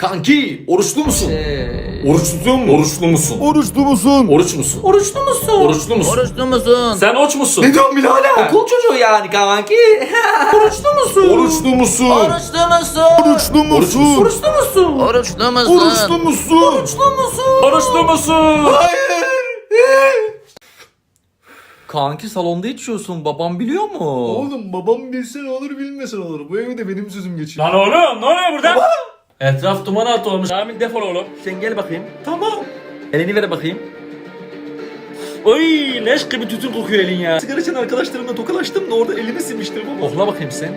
Kanki oruçlu musun? Ee, Oruç tutuyor musun? Oruçlu musun? Oruçlu musun? Oruç musun? oruçlu musun? Oruçlu musun? Oruçlu musun? Sen oç musun? Ne diyorsun birader? Okul çocuğu yani kanki. oruçlu musun? Oruçlu musun? Oruçlu musun? Oruçlu musun? Oruçlu musun? Oruçlu musun? Oruçlu musun? Oruçlu musun? Oruçlu musun? Hayır. Kanki salonda içiyorsun. Babam biliyor mu? Oğlum babam bilse ne olur bilmese ne olur. Bu evde benim sözüm geçiyor. Lan oğlum ne oluyor burada? Etraf duman altı olmuş. Kamil defol oğlum. Sen gel bakayım. Tamam. Elini ver bakayım. Oy leş gibi tütün kokuyor elin ya. Sigara için arkadaşlarımla tokalaştım da orada elimi silmiştim ama. Okla bakayım sen.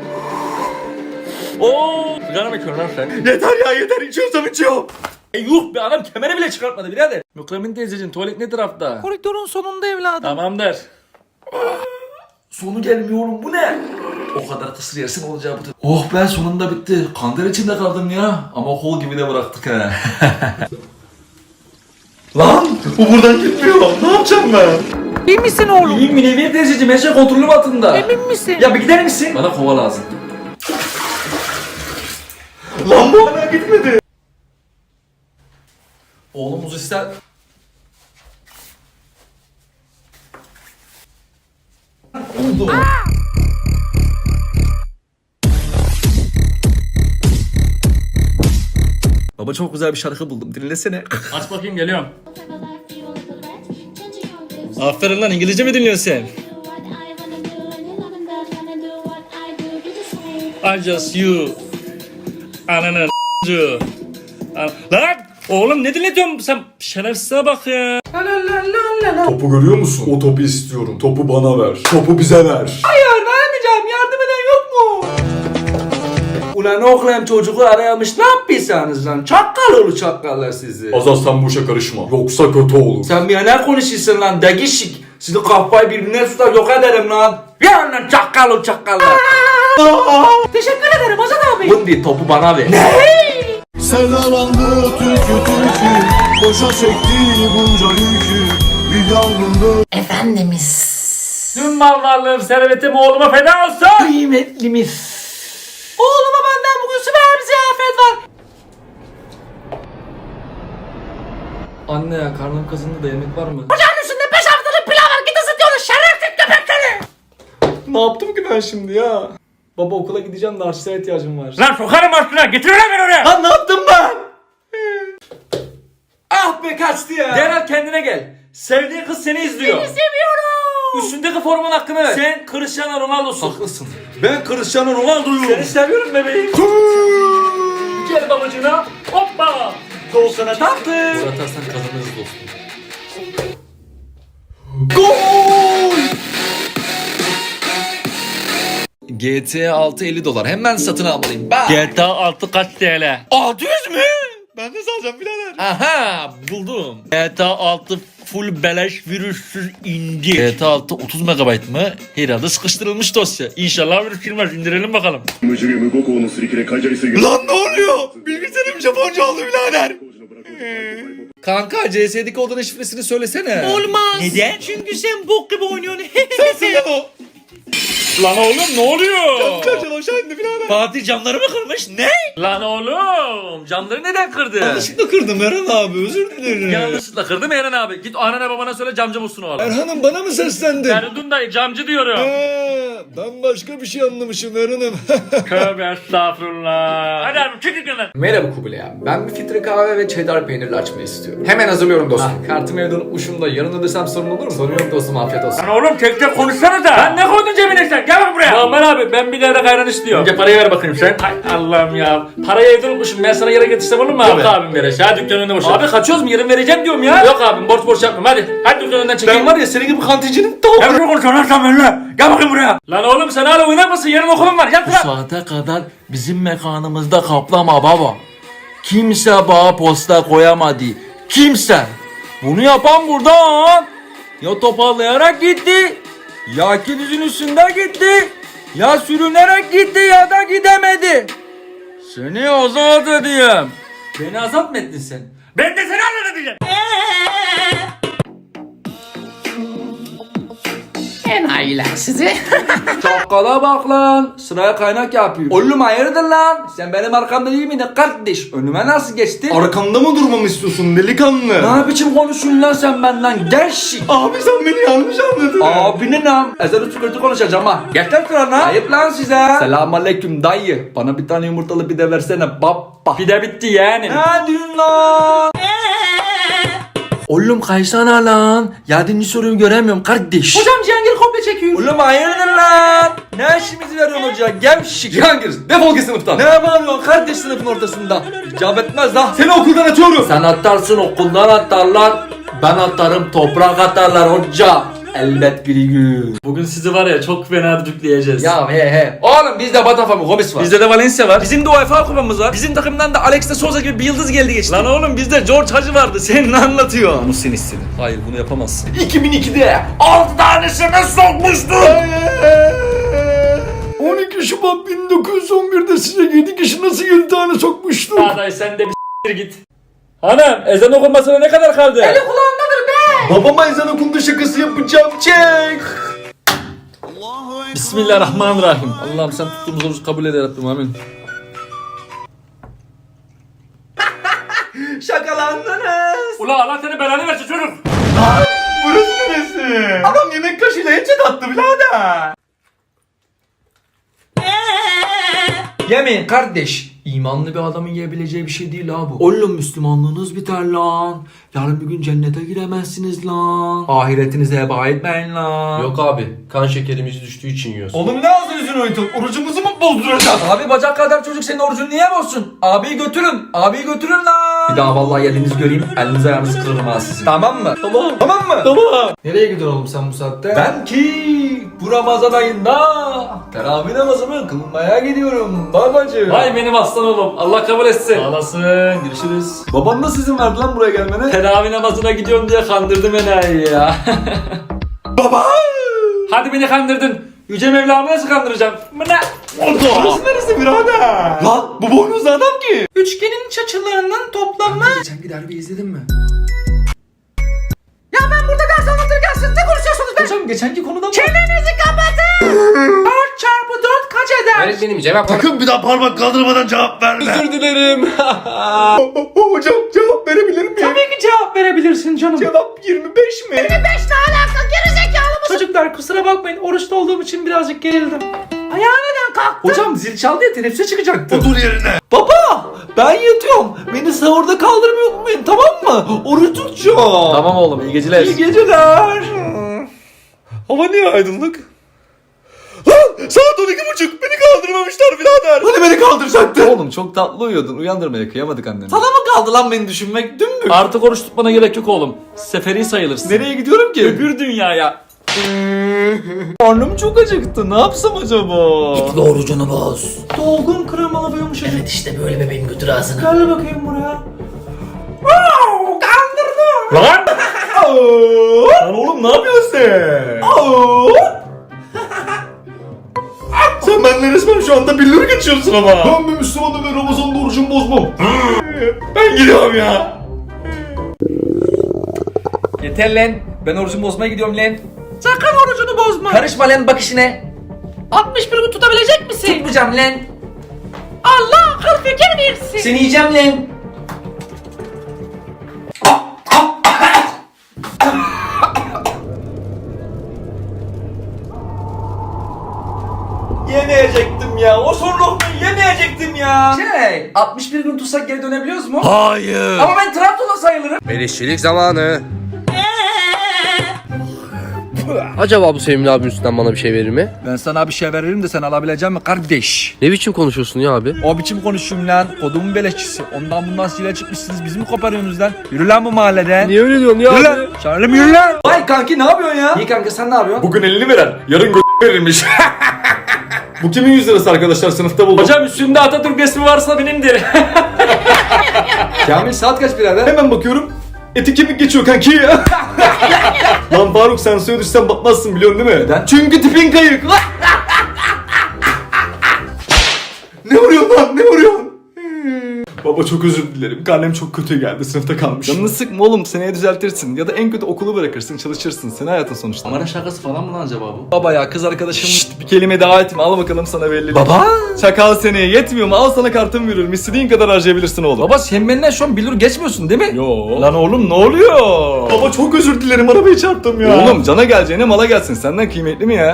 Oo sigara mı içiyorsun lan sen? Yeter ya yeter içiyorsam içiyorum. E, yuh be adam kemeri bile çıkartmadı birader. Mükremin teyzeciğim tuvalet ne tarafta? Koridorun sonunda evladım. Tamamdır. Sonu gelmiyor oğlum bu ne? O kadar kısır yersin olacağı bu. Oh be sonunda bitti. Kanter içinde kaldım ya. Ama kol gibi de bıraktık he. Lan bu buradan gitmiyor. Ne yapacağım ben? Emin misin oğlum? İyiyim Münevver teyzeciğim her şey kontrolüm altında. Emin misin? Ya bir gider misin? Bana kova lazım. Lan bu hala gitmedi. Oğlum uz ister. Oldu. Çok güzel bir şarkı buldum. Dinlesene. Aç bakayım geliyorum. Aferin lan İngilizce mi dinliyorsun sen? I just you. Ananı you. An- Lan oğlum ne dinletiyorsun sen? Şerefsize bak ya. Topu görüyor musun? O topu istiyorum. Topu bana ver. Topu bize ver. Ulan oğlum çocuğu arayamış. Ne yapıyorsunuz lan? Çakkal oğlu çakkallar sizi. Azaz sen bu işe karışma. Yoksa kötü olur. Sen bir ne konuşuyorsun lan degişik. Sizi kafayı birbirine tutar yok ederim lan. Ya lan çakkal ol çakkallar. Teşekkür ederim Azat abi. Bundi topu bana ver. Ne? Sevdalandı türkü türkü Boşa çekti bunca yükü Bir yangında Tüm mal varlığım servetim oğluma feda olsun. Kıymetlimiz. Oğluma benden bugün süper bir ziyafet var. Anne ya karnım kazındı da yemek var mı? Ocağın üstünde 5 haftalık pilav var git ısıtıyorsun şerefsiz köpekleri. Ne yaptım ki ben şimdi ya? Baba okula gideceğim de harçlığa ihtiyacım var. Lan sokarım aslına getir ulan beni oraya. Lan ne yaptım ben? ah be kaçtı ya. Derhal kendine gel. Sevdiğin kız seni izliyor. Seni seviyorum. Üstündeki formun hakkını ver. Sen Cristiano Ronaldo'sun. Haklısın. Ben Cristiano Ronaldo'yum. Seni seviyorum bebeğim. Gel babacığına. Hoppa. Kol sana taktı. Gol atarsan kazanırız dostum. GTA 6 50 dolar. Hemen satın almalıyım. Bak. GTA 6 kaç TL? 600 mü? Ben de salacağım birader. Aha buldum. GTA 6 full beleş virüssüz indir. GTA 6 30 MB mı? Herhalde sıkıştırılmış dosya. İnşallah virüs girmez. İndirelim bakalım. Lan ne oluyor? Bilgisayarım Japonca oldu birader. Ee? Kanka CS'deki odanın şifresini söylesene. Olmaz. Neden? Çünkü sen bok gibi oynuyorsun. Sensin lan o. Lan oğlum ne oluyor? Kaçın aşağı indi birader. Fatih camları mı kırmış? Ne? Lan oğlum camları neden kırdı? Yanlışlıkla kırdım Eren abi özür dilerim. Yanlışlıkla kırdı mı Eren abi? Git anana babana söyle camcı bulsun oğlum. Erhan'ım bana mı seslendin? Feridun dayı camcı diyorum. Ee, ben başka bir şey anlamışım Erhan'ım. Tövbe estağfurullah. Hadi abi çık yukarı. Merhaba Kubilay abi. Ben bir filtre kahve ve cheddar peynirli açmayı istiyorum. Hemen hazırlıyorum dostum. Ah, kartımı evde unutmuşum da yarın ödesem sorun olur mu? Sorun yok dostum afiyet olsun. Lan oğlum tek tek konuşsana da. Lan ne koydun cebine sen? Gel bak buraya. Muammer abi ben bir devre ayran istiyorum. Önce parayı ver bakayım sen. Ay Allah'ım ya. Parayı evde unutmuşum. Ben sana yere getirsem olur mu abi? Yok abim verir. Hadi dükkanın önüne boş. Abi kaçıyoruz mu? Yarın vereceğim diyorum ya. Yok abim borç borç yapmam. Hadi. Hadi dükkanın önünden çekeyim. Ben var ya senin gibi kantincinin tavuğu. Ne biçim konuşuyorsun lan sen benimle? Gel bakayım buraya. Lan oğlum sen hala oynar mısın? Yarın okulum var. Yat Bu saate kadar bizim mekanımızda kaplama baba. Kimse bana posta koyamadı. Kimse. Bunu yapan buradan. Ya toparlayarak gitti. Ya kilizin üstünde gitti. Ya sürünerek gitti ya da gidemedi. Seni azat edeyim. Beni azat mı ettin sen? Ben de seni anlatacağım. And enayiler sizi. Çakala bak lan. Sıraya kaynak yapıyor. Oğlum hayırdır lan? Sen benim arkamda değil miydin kardeş? Önüme nasıl geçtin? Arkamda mı durmamı istiyorsun delikanlı? ne biçim konuşuyorsun lan sen benden? Gevşik. Abi sen beni yanlış anladın. Abinin am. Ezeli tükürtü konuşacağım ha. Geç lan şurana. Ayıp lan size. Selamun aleyküm dayı. Bana bir tane yumurtalı pide versene baba. Pide bitti yani. Ne diyorsun lan? Oğlum kaysana lan. Yardımcı soruyu göremiyorum kardeş. Hocam Cihangir komple çekiyor. Oğlum hayırdır lan? Ne işimizi veriyorsun hoca? Gevşik. Cihangir defol git sınıftan. Ne bağırıyorsun kardeş sınıfın ortasında? İcap etmez lan. Seni okuldan atıyorum. Sen atarsın okuldan atarlar. Ben atarım toprak atarlar hoca. Elbet bir gün. Bugün sizi var ya çok fena düdükleyeceğiz. Ya he he. Oğlum bizde Botafogo Gomis var. Bizde de Valencia var. Bizim de UEFA kupamız var. Bizim takımdan da Alex de Souza gibi bir yıldız geldi geçti. Lan oğlum bizde George Hacı vardı. Senin ne anlatıyor? Bunu sen istedin. Hayır bunu yapamazsın. 2002'de 6 tanesini sokmuştum. 12 Şubat 1911'de size 7 kişi nasıl 7 tane sokmuştum? Aday sen de bir git. Hanım ezan okunmasına ne kadar kaldı? Babama ezan okundu şakası yapacağım çek. Bismillahirrahmanirrahim. Allah'ım sen tuttuğumuz orucu kabul ede Rabbim amin. Şakalandınız. Ula Allah seni belanı versin çocuk. Burası neresi? Adam yemek kaşığıyla headset attı birader. Yemeyin kardeş. İmanlı bir adamın yiyebileceği bir şey değil ha bu. Oğlum Müslümanlığınız biter lan. Yarın bir gün cennete giremezsiniz lan. Ahiretinize heba etmeyin lan. Yok abi kan şekerimiz düştüğü için yiyoruz. Oğlum ne ağzını yüzünü oynatın? Orucumuzu mu bozduracağız? Abi bacak kadar çocuk senin orucunu niye bozsun? Abiyi götürün. Abiyi götürün lan. Bir daha vallahi yerinizi göreyim. Elinizi ayağınızı kırarım ha sizin. Tamam mı? Tamam. Tamam mı? Tamam. Nereye gidiyorsun oğlum sen bu saatte? Ben ki bu Ramazan ayında teravih namazımı kılmaya gidiyorum babacığım. Vay benim aslan oğlum. Allah kabul etsin. Sağ olasın. Görüşürüz. Baban nasıl izin verdi lan buraya gelmene? Teravih namazına gidiyorum diye kandırdım enayi ya. Baba! Hadi beni kandırdın. Yüce Mevlam'ı nasıl kandıracağım? Bu ne? Burası neresi birader? Lan bu boynuzlu adam ki. Üçgenin çaçılarının toplamı. Geçen bir derbi izledin mi? Ya ben burada ders anlatırken siz ne konuşuyorsunuz be? Hocam geçenki konuda mı? Çenenizi kapatın. 4 çarpı 4 kaç eder? Öğretmenim cevap Sakın bir daha parmak kaldırmadan cevap verme. Özür dilerim. Hocam cevap verebilir miyim? Tabii ki cevap verebilirsin canım. Cevap 25 mi? 25 ne alaka gerizekalı mısın? Çocuklar kusura bakmayın oruçta olduğum için birazcık gerildim. Ayağa neden kalktın? Hocam zil çaldı ya teneffüse çıkacaktım. Otur yerine. Baba ben yatıyorum. Beni sahurda kaldırmayı unutmayın tamam mı? Oruç tutacağım. Tamam oğlum iyi geceler. İyi geceler. Hava niye aydınlık? Lan saat 12.30 beni kaldırmamışlar birader. Hani beni kaldıracaktı? Oğlum çok tatlı uyuyordun. Uyandırmaya kıyamadık anneni. Sana mı kaldı lan beni düşünmek? Dümdük. Artık oruç tutmana gerek yok oğlum. Seferi sayılırsın. Nereye gidiyorum ki? Öbür dünyaya. Karnım çok acıktı. Ne yapsam acaba? Doğrucunu boz. Dolgun kremalı bir yumuşacık. Evet işte böyle bebeğim götür ağzına. Gel bakayım buraya. Lan! Lan oğlum ne yapıyorsun sen? sen benimle resmen şu anda billur geçiyorsun ama. Ben bir Müslümanım ve Ramazan'da orucumu bozmam. ben gidiyorum ya. Yeter lan. Ben orucumu bozmaya gidiyorum lan. Sakın orucunu bozma. Karışma lan bak işine. 61 mi tutabilecek misin? Tutmayacağım lan. Allah akıl fikir versin. Seni yiyeceğim lan. Yemeyecektim ya. O son lokmayı yemeyecektim ya. Şey, 61 gün tutsak geri dönebiliyoruz mu? Hayır. Ama ben Trabzon'a sayılırım. Beleşçilik zamanı. Acaba bu Sevimli abi üstünden bana bir şey verir mi? Ben sana bir şey veririm de sen alabilecek mi kardeş? Ne biçim konuşuyorsun ya abi? O biçim konuşuyorum lan. Kodumun beleşçisi. Ondan bundan sile çıkmışsınız. Bizi mi koparıyorsunuz lan? Yürü lan bu mahalleden. Niye öyle diyorsun ya Yürü abi? lan. Şarlım yürü lan. Vay kanki ne yapıyorsun ya? İyi kanka sen ne yapıyorsun? Bugün 50 veren yarın gö- verilmiş. Bu kimin 100 lirası arkadaşlar sınıfta buldum. Hocam üstünde Atatürk resmi varsa benimdir. Kamil saat kaç birader? Hemen bakıyorum. Eti kemik geçiyor kanki. Lan Faruk sen suya düşsen batmazsın biliyorsun değil mi? Neden? Çünkü tipin kayık. ne vuruyorsun lan ne vuruyorsun? Baba çok özür dilerim. Karnem çok kötü geldi. Sınıfta kalmış. Canını sıkma oğlum. Seneye düzeltirsin. Ya da en kötü okulu bırakırsın. Çalışırsın. Senin hayatın sonuçta. Kamera şakası falan mı lan acaba bu? Baba ya kız arkadaşım Şşt, bir kelime daha etme. Al bakalım sana belli. Baba. Çakal seneye yetmiyor mu? Al sana kartım veriyorum. İstediğin kadar harcayabilirsin oğlum. Baba sen benden şu an bilir geçmiyorsun değil mi? Yo. Lan oğlum ne oluyor? Baba çok özür dilerim. Arabayı çarptım ya. Oğlum cana geleceğine mala gelsin. Senden kıymetli mi ya?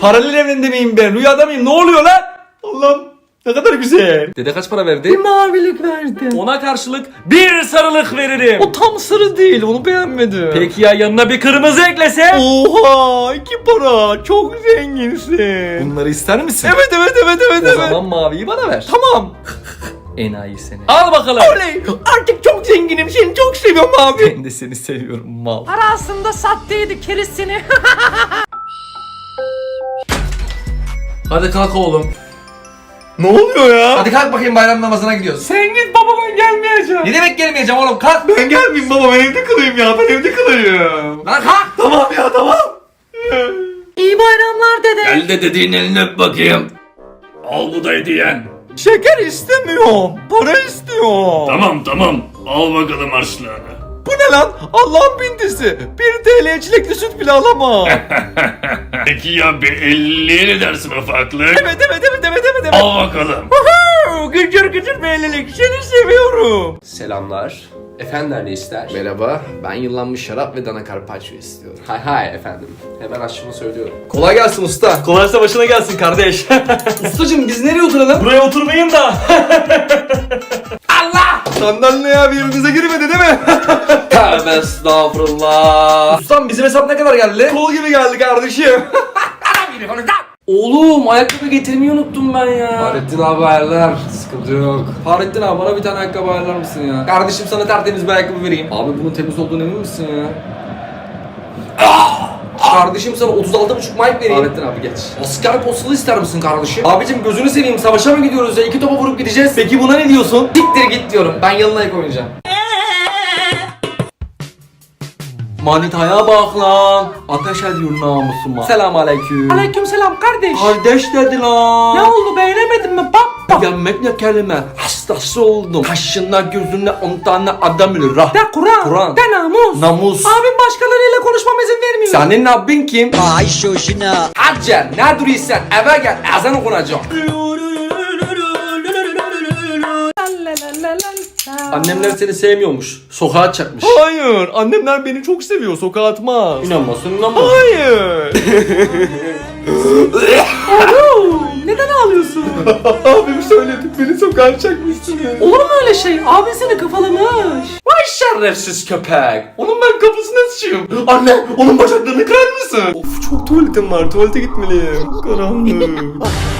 Paralel evrende miyim ben? Rüyada mıyım? Ne oluyor lan? Allah'ım ne kadar güzel. Dede kaç para verdi? Bir mavilik verdim. Ona karşılık bir sarılık veririm. O tam sarı değil onu beğenmedim. Peki ya yanına bir kırmızı eklese? Oha iki para. Çok zenginsin. Bunları ister misin? Evet evet evet evet O zaman maviyi bana ver. Tamam. Enayi seni. Al bakalım. Oley. Artık çok zenginim. Seni çok seviyorum abi. Ben de seni seviyorum mal. Para aslında sattıydı kerisini. Hadi kalk oğlum. Ne oluyor ya? Hadi kalk bakayım bayram namazına gidiyoruz. Sen git baba ben gelmeyeceğim. Ne demek gelmeyeceğim oğlum kalk. Ben gelmeyeyim baba ben evde kalayım ya. Ben evde kalayım. Lan kalk. Tamam ya tamam. İyi bayramlar dede. Gel de dediğin elini öp bakayım. Al bu da hediyen. Şeker istemiyorum. Para istiyorum. Tamam tamam. Al bakalım harçlığını. Bu ne lan? Allah'ın bindisi. 1 TL çilekli süt bile alamam. Peki ya bir 50'ye ne dersin ufaklık? evet evet evet evet evet evet. Al bakalım. Gıcır gıcır bellilik. Seni seviyorum. Selamlar. Efendiler ne ister? Merhaba, ben yıllanmış şarap ve dana carpaccio istiyorum. Hay hay efendim. Hemen aşçıma söylüyorum. Kolay gelsin usta. Kolaysa başına gelsin kardeş. Ustacım biz nereye oturalım? Buraya oturmayayım da. Allah! Sandalye ya birbirimize girmedi değil mi? Tövbe estağfurullah. Ustam bizim hesap ne kadar geldi? Kol gibi geldi kardeşim. Oğlum ayakkabı getirmeyi unuttum ben ya. Fahrettin abi ayarlar. Sıkıntı yok. Fahrettin abi bana bir tane ayakkabı ayarlar mısın ya? Kardeşim sana tertemiz bir ayakkabı vereyim. Abi bunun temiz olduğunu emin misin ya? Kardeşim sana 36,5 mic vereyim. Fahrettin abi geç. Asker postalı ister misin kardeşim? Abicim gözünü seveyim savaşa mı gidiyoruz ya? İki topa vurup gideceğiz. Peki buna ne diyorsun? Diktir git diyorum. Ben yanına ek oynayacağım. Manitaya bak lan. Ateş ediyor namusuma. Selam aleyküm. Aleykümselam kardeş. Kardeş dedi lan. Ne oldu beğenemedin mi baba? Gelmek ne kelime. Hastası oldum. Kaşına gözüne on tane adam ölür. Rah. De Kur'an. Kur'an. De namus. Namus. Abim başkalarıyla konuşmama izin vermiyor. Senin abin kim? Ay şoşuna. Hacer ne duruyorsun? Eve gel ezan okunacak. Annemler seni sevmiyormuş. Sokağa çakmış. Hayır. Annemler beni çok seviyor. Sokağa atmaz. İnanmasın inanma. Hayır. Neden ağlıyorsun? Abim söyledi. Beni sokağa çakmışsın. Olur mu öyle şey? Abin seni kafalamış. Vay şerefsiz köpek. Onun ben kapısına sıçayım. Anne onun bacaklarını kırar mısın? Of çok tuvaletim var. Tuvalete gitmeliyim. Çok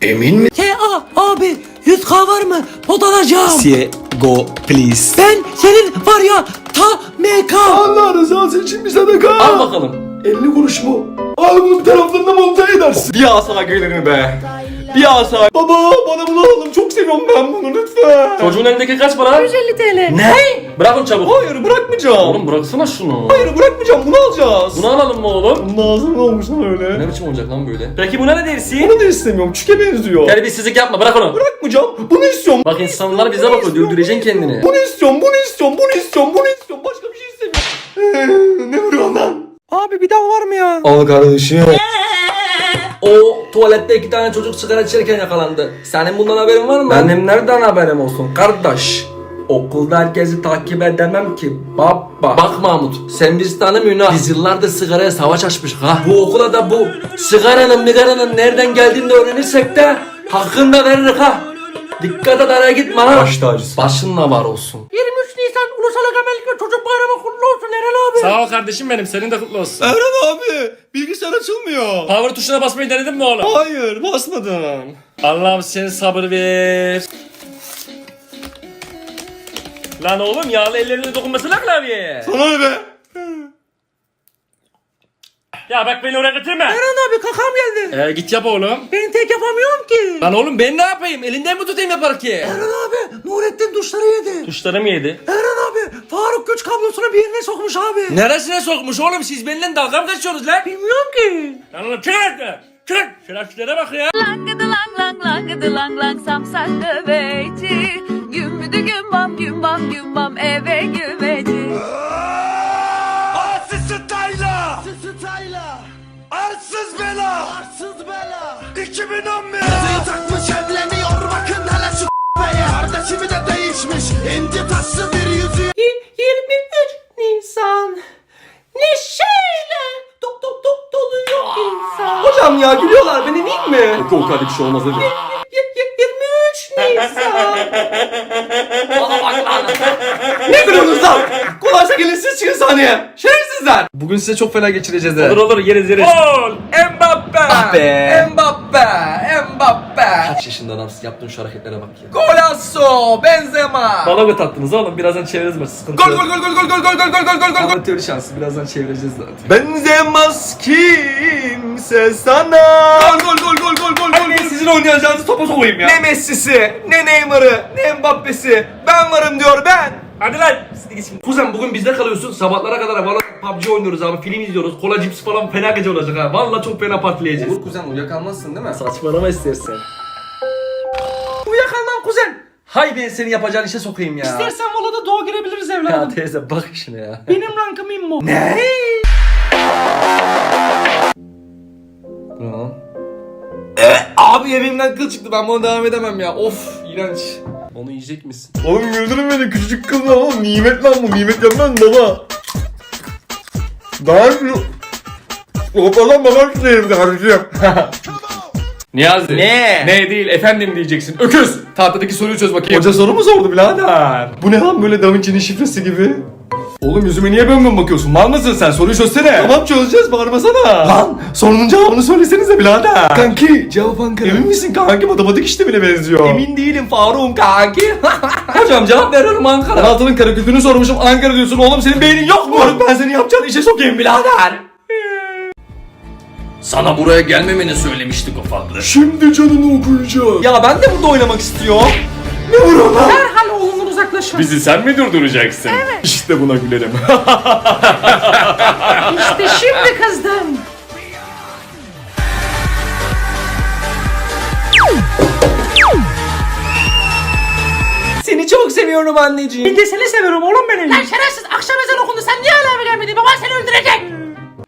karanlık. Güvendim. Ya abi 100k var mı? Pot alacağım. Sie go please. Ben senin var ya ta MK. Allah rızası için bir sadaka. Al bakalım. 50 kuruş mu? Al bunu bir taraflarına monta edersin. Bir asa gelirim be. Bir asa. Baba bana bunu alalım. Çok seviyorum ben bunu lütfen. Çocuğun elindeki kaç para? 150 TL. Ne? Bırakın çabuk. Hayır bırakmayacağım. Oğlum bıraksana şunu. Hayır bırakmayacağım. Bunu alacağız. Bunu alalım mı oğlum? Bunun ağzı ne olmuş lan öyle? Ne biçim olacak lan böyle? Peki buna ne dersin? Bunu da istemiyorum. Çüke benziyor. Terbiyesizlik yapma bırak onu. Bırakmayacağım. Bunu istiyorum. Bak insanlar bize bakıyor öldüreceksin kendini. Bunu istiyorum. Bunu istiyorum. Bunu istiyorum. Bunu istiyorum. Başka bir şey istemiyorum. ne vuruyorsun lan? Abi bir daha var mı ya? Al kardeşim. O tuvalette iki tane çocuk sigara içerken yakalandı. Senin bundan haberin var mı? Benim nereden haberim olsun kardeş? Okulda herkesi takip edemem ki baba. Bak Mahmut sen bizi tanımıyorsun ha. Biz yıllardır sigaraya savaş açmışız ha. Bu okula da bu sigaranın migaranın nereden geldiğini de öğrenirsek de hakkını da veririz ha. Dikkat et araya gitme ha. Baş tacısın. Başınla var olsun. 23 Nisan Ulusal Egemenlik ve Çocuk Bayramı kutlu olsun Eren abi. Sağ ol kardeşim benim. Senin de kutlu olsun. Eren abi. Bilgisayar açılmıyor. Power tuşuna basmayı denedin mi oğlum? Hayır basmadım. Allah'ım sen sabır ver. Lan oğlum yağlı ellerine dokunmasına klavyeye. Sana ne be? Ya bak beni oraya götürme. Eren abi kakam geldi. Ee, git yap oğlum. Ben tek yapamıyorum ki. Lan oğlum ben ne yapayım? Elinden mi tutayım yapar ki? Eren abi Nurettin duşları yedi. Tuşları mı yedi? Eren abi Faruk güç kablosunu bir yerine sokmuş abi. Neresine sokmuş oğlum? Siz benimle dalga mı geçiyorsunuz lan? Bilmiyorum ki. Lan oğlum çık artık. Çık. Şerefsizlere bak ya. Langıdı lang lang langıdı lang lang samsak döveci Gümbüdü gümbam gümbam gümbam eve güveci bela! 2011! Kızıyı takmış evleniyor bakın hele şu beye Kardeşimi de değişmiş inci taşlı bir yüzü 23 Nisan. Neşeyle dok dok dok doluyor insan. Hocam ya gülüyorlar ben ineyim mi? Yok yok hadi bir şey olmaz hadi. 23 Nisan. Ne gülüyorsunuz lan? Kolaysa gelin siz çıkın sahneye. Şerefsizler. Bugün size çok fena geçireceğiz Olur olur yeriz yeriz. Gol! Mbappe! Ah be. Mbappe! Mbappe! Kaç yaşında adamsın yaptığın şu hareketlere bak ya. Golasso! Benzema! Bala tattınız oğlum. Birazdan çeviririz maçı. Sıkıntı Gol gol gol gol gol gol gol gol gol gol gol gol Amatör şansı birazdan çevireceğiz zaten. Benzemez kimse sana. Gol gol gol gol gol gol gol Ben sizin oynayacağınızı topa sokayım ya. Ne Messi'si, ne Neymar'ı, ne Mbappe'si. Ben varım diyor ben. Hadi lan. Kuzen bugün bizde kalıyorsun. Sabahlara kadar Valorant PUBG oynuyoruz abi. Film izliyoruz. Kola cips falan fena gece olacak ha. Vallahi çok fena partileyeceğiz. Olur kuzen uyuyakalmazsın değil mi? Saçmalama istersen. Uyuyakalmam kuzen. Hay ben seni yapacağın işe sokayım ya. İstersen volada doğa girebiliriz Ya evladım. teyze bak işine ya. Benim rankım immo. Ne? Tamam. Abi yerimden kıl çıktı ben buna devam edemem ya. Of iğrenç. Onu yiyecek misin? Oğlum güldürün beni küçücük kız lan oğlum. Nimet lan bu. Nimet yenmez baba. Daha şu... Hopalan babam şehirde kardeşim. Niyazi. Ne? Ne değil efendim diyeceksin. Öküz. Tahtadaki soruyu çöz bakayım. Hoca soru mu sordu birader? Bu ne lan böyle Da Vinci'nin şifresi gibi? Oğlum yüzüme niye bön bön bakıyorsun? Mal mısın sen? Soruyu çözsene. Tamam çözeceğiz bağırmasana. Lan sorunun cevabını söylesenize birader. Kanki cevap Ankara. Emin misin kanki matematik işlemine benziyor. Emin değilim Faruk'um kanki. Hocam cevap veriyorum Ankara. Penaltının karekülünü sormuşum Ankara diyorsun. Oğlum senin beynin yok mu? ben seni yapacağın işe sokayım birader. Sana buraya gelmemeni söylemiştik ufaklık. Şimdi canını okuyacağım. Ya ben de burada oynamak istiyorum. Ne vuruyor lan? Uzaklaşın. Bizi sen mi durduracaksın? İşte buna gülerim. İşte şimdi kızdım. Seni çok seviyorum anneciğim. Ben de seni seviyorum oğlum benim. Lan şerefsiz akşam ezan okundu sen niye hala eve gelmedin? Baban seni öldürecek.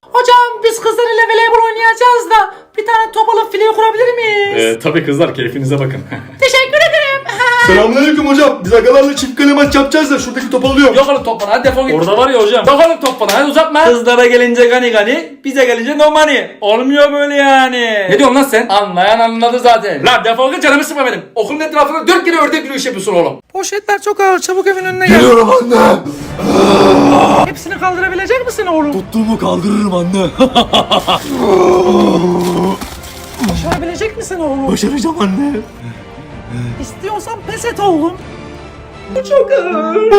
Hocam biz kızlarıyla voleybol oynayacağız da bir tane top alıp fileye kurabilir miyiz? Ee, tabii kızlar keyfinize bakın. Teşekkür ederim. Selamünaleyküm hocam. Biz agalarla çift kale maç yapacağız da şuradaki topu alıyorum. Yok oğlum top bana hadi defol git. Orada var ya hocam. Bak oğlum top bana hadi uzatma. Kızlara gelince gani gani, bize gelince no money. Olmuyor böyle yani. Ne diyorsun lan sen? Anlayan anladı zaten. Lan defol git canımı sıkma benim. Okulun etrafında dört kere ördek yürüyüş yapıyorsun oğlum. Poşetler çok ağır çabuk evin önüne gel. Geliyorum anne. Hepsini kaldırabilecek misin oğlum? Tuttuğumu kaldırırım anne. Başarabilecek misin oğlum? Başaracağım anne. İstiyorsan pes et oğlum.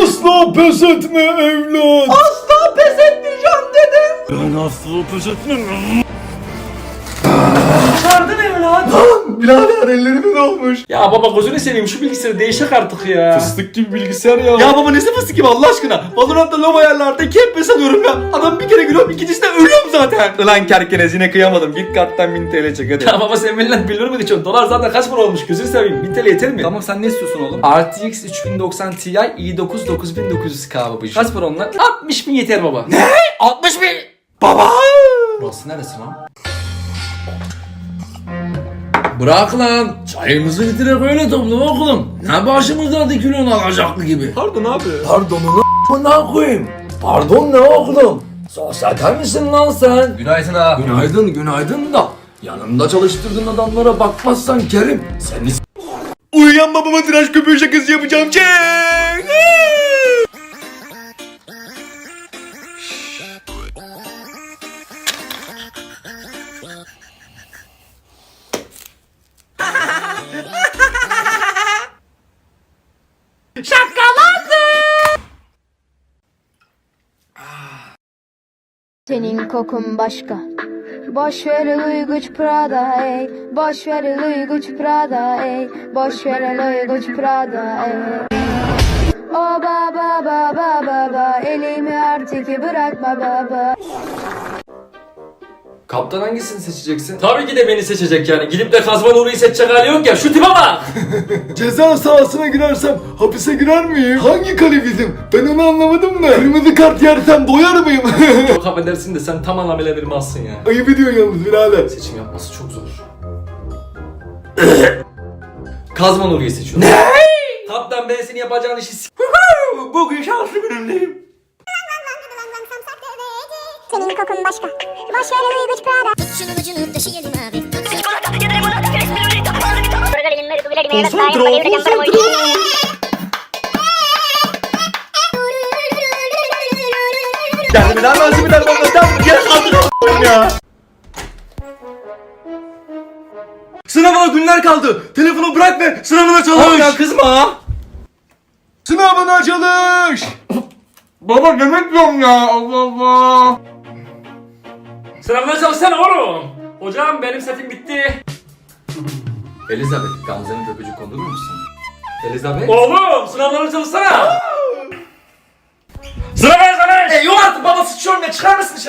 Asla pes etme evlat. Asla pes etmeyeceğim dedim. Ben asla pes etmem. Başardın evlat. Birader ellerimi ne olmuş? Ya baba gözünü seveyim şu bilgisayarı değişik artık ya. Fıstık gibi bilgisayar ya. Ya baba nesi fıstık gibi Allah aşkına. Valorant'ta low ayarlarda iki hep pes alıyorum ya. Adam bir kere gülüyorum ikincisinde ölüyorum zaten. Ulan kerkenez yine kıyamadım. Git karttan 1000 TL çek hadi. Ya baba sen benimle bilir mi geçiyorsun? Dolar zaten kaç para olmuş gözünü seveyim. 1000 TL yeter mi? Tamam sen ne istiyorsun oğlum? RTX 3090 Ti i9 9900K babacığım. Kaç para onlar? 60 bin yeter baba. 60 bin. Baba! Burası neresi lan? Bırak lan. Çayımızı bitirip öyle toplama okulum. Ne başımızda dikilon alacaklı gibi. Pardon abi. Pardonunu ne koyayım? Pardon ne oğlum? Sosyal misin lan sen? Günaydın abi. Günaydın günaydın da yanımda çalıştırdığın adamlara bakmazsan Kerim seni s- Uyuyan babama tıraş köpüğü şakası yapacağım. Çek. Senin kokun başka. Boş ver Louis Prada ey. Boş ver Louis Prada ey. Boş ver Louis Prada ey. O baba baba baba. Elimi artık bırakma baba Kaptan hangisini seçeceksin? Tabii ki de beni seçecek yani. Gidip de Kazma Nuri'yi seçecek hali yok ya. Şu tipe bak. Ceza sahasına girersem hapise girer miyim? Hangi kale bizim? Ben onu anlamadım da. Kırmızı kart yersem doyar mıyım? Çok affedersin de sen tam anlamıyla bir malsın ya. Ayıp ediyorsun yalnız birader. Seçim yapması çok zor. Kazma Nuri'yi seçiyorum. Ne? Kaptan ben seni yapacağın işi s- Bugün şanslı günümdeyim. Senin kokun başka Boş ver Louis Gucci Prada Şunun ucunu taşıyalım abi. Lan ya. Sınavına günler kaldı. Telefonu bırak ve sınavına çalış. Ya kızma. Sınavına çalış. Baba yemek yiyorum ya Allah Allah. Sınavına çalışsana oğlum. Hocam benim setim bitti. Elizabeth, Gamze'nin öpücük kondurur musun? Elizabeth. Oğlum sınavlara çalışsana. Sınavına çalış. E yok artık baba sıçıyorum ya çıkar mısın dışarı?